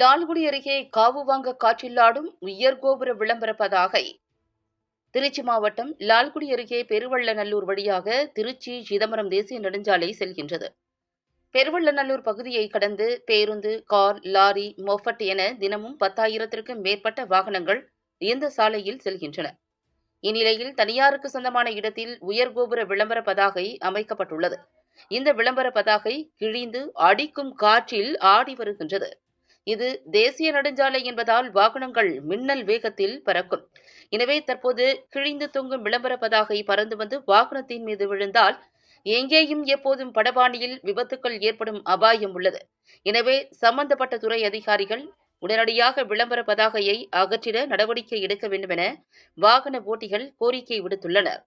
லால்குடி அருகே காவு வாங்க காற்றில்லாடும் உயர்கோபுர விளம்பர பதாகை திருச்சி மாவட்டம் லால்குடி அருகே பெருவள்ளநல்லூர் வழியாக திருச்சி சிதம்பரம் தேசிய நெடுஞ்சாலை செல்கின்றது. பெருவள்ளநல்லூர் பகுதியை கடந்து பேருந்து கார் லாரி மொஃபட் என தினமும் பத்தாயிரத்திற்கும் மேற்பட்ட வாகனங்கள் இந்த சாலையில் செல்கின்றன. இந்நிலையில் தனியாருக்கு சொந்தமான இடத்தில் உயர்கோபுர விளம்பர பதாகை அமைக்கப்பட்டுள்ளது. இந்த விளம்பர பதாகை கிழிந்து அடிக்கும் காற்றில் ஆடி வருகின்றது. இது தேசிய நெடுஞ்சாலை என்பதால் வாகனங்கள் மின்னல் வேகத்தில் பறக்கும். எனவே தற்போது கிழிந்து தொங்கும் விளம்பர பதாகை பறந்து வந்து வாகனத்தின் மீது விழுந்தால் எங்கேயும் எப்போதும் படபாணியில் விபத்துக்கள் ஏற்படும் அபாயம் உள்ளது. எனவே சம்பந்தப்பட்ட துறை அதிகாரிகள் உடனடியாக விளம்பர பதாகையை அகற்றிட நடவடிக்கை எடுக்க வேண்டும் என வாகன ஓட்டிகள் கோரிக்கை விடுத்துள்ளனர்.